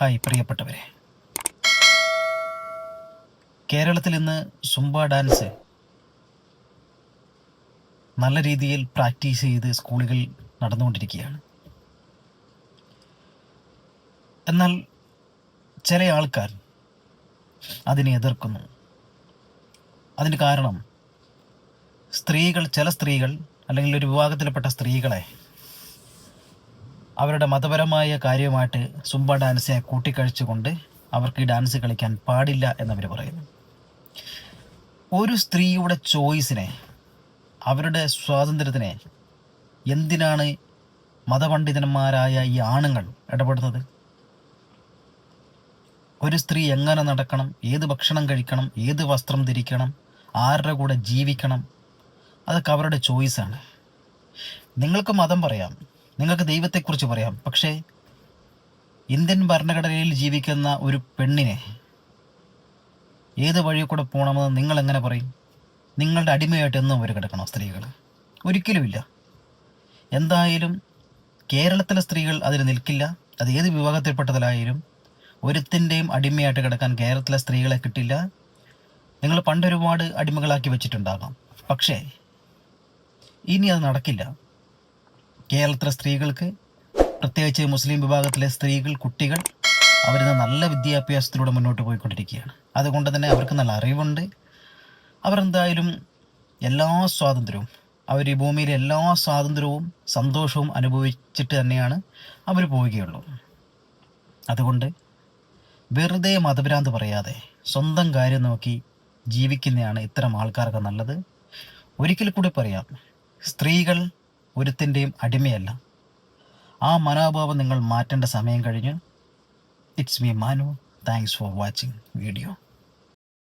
Hi പ്രിയപ്പെട്ടവരെ. കേരളത്തിൽ ഇന്ന് സുംബ ഡാൻസ് നല്ല രീതിയിൽ പ്രാക്ടീസ് ചെയ്ത് സ്കൂളുകളിൽ നടന്നുകൊണ്ടിരിക്കുകയാണ്. എന്നാൽ ചില ആൾക്കാർ അതിനെ എതിർക്കുന്നു. അതിന് കാരണം സ്ത്രീകൾ ചില സ്ത്രീകൾ അല്ലെങ്കിൽ ഒരു വിഭാഗത്തിൽപ്പെട്ട സ്ത്രീകളെ അവരുടെ മതപരമായ കാര്യമായിട്ട് സുംബ ഡാൻസിനെ കൂട്ടിക്കഴിച്ചുകൊണ്ട് അവർക്ക് ഈ ഡാൻസ് കളിക്കാൻ പാടില്ല എന്നവർ പറയുന്നു. ഒരു സ്ത്രീയുടെ ചോയ്സിനെ അവരുടെ സ്വാതന്ത്ര്യത്തിനെ എന്തിനാണ് മതപണ്ഡിതന്മാരായ ഈ ആണുങ്ങൾ ഇടപെടുന്നത്? ഒരു സ്ത്രീ എങ്ങനെ നടക്കണം? ഏത് ഭക്ഷണം കഴിക്കണം? ഏത് വസ്ത്രം ധരിക്കണം? ആരുടെ കൂടെ ജീവിക്കണം? അതൊക്കെ അവരുടെ ചോയ്സാണ്. നിങ്ങൾക്ക് മതം പറയാം. നിങ്ങൾക്ക് ദൈവത്തെക്കുറിച്ച് പറയാം. പക്ഷേ ഇന്ത്യൻ ഭരണഘടനയിൽ ജീവിക്കുന്ന ഒരു പെണ്ണിനെ ഏത് വഴി കൂടെ പോകണമെന്ന് നിങ്ങൾ എങ്ങനെ പറയും? നിങ്ങളുടെ അടിമയായിട്ട് എന്നും അവർ കിടക്കണോ സ്ത്രീകൾ ഒരിക്കലുമില്ല എന്തായാലും കേരളത്തിലെ സ്ത്രീകൾ അതിൽ നിൽക്കില്ല. അത് ഏത് വിഭാഗത്തിൽപ്പെട്ടതിലായാലും ഒരുത്തിന്റെയും അടിമയായിട്ട് കിടക്കാൻ കേരളത്തിലെ സ്ത്രീകളെ കിട്ടില്ല. നിങ്ങൾ പണ്ടൊരുപാട് അടിമകളാക്കി വെച്ചിട്ടുണ്ടാകാം. പക്ഷേ ഇനി അത് നടക്കില്ല. കേരളത്തിലെ സ്ത്രീകൾക്ക് പ്രത്യേകിച്ച് മുസ്ലിം വിഭാഗത്തിലെ സ്ത്രീകൾ കുട്ടികൾ അവരിന്ന് നല്ല വിദ്യാഭ്യാസത്തിലൂടെ മുന്നോട്ട് പോയിക്കൊണ്ടിരിക്കുകയാണ്. അതുകൊണ്ട് തന്നെ അവർക്ക് നല്ല അറിവുണ്ട്. അവരെന്തായാലും എല്ലാ സ്വാതന്ത്ര്യവും അവർ ഈ ഭൂമിയിലെ എല്ലാ സ്വാതന്ത്ര്യവും സന്തോഷവും അനുഭവിച്ചിട്ട് തന്നെയാണ് അവർ പോവുകയുള്ളൂ. അതുകൊണ്ട് വെറുതെ മതഭ്രാന്ത് പറയാതെ സ്വന്തം കാര്യം നോക്കി ജീവിക്കുന്നതാണ് ഇത്തരം ആൾക്കാർക്ക് നല്ലത്. ഒരിക്കൽ കൂടി പറയാം സ്ത്രീകൾ ഒരുത്തിന്റെയും അടിമയല്ല. ആ മനോഭാവം നിങ്ങൾ മാറ്റേണ്ട സമയം കഴിഞ്ഞു. It's me Manu thanks for watching video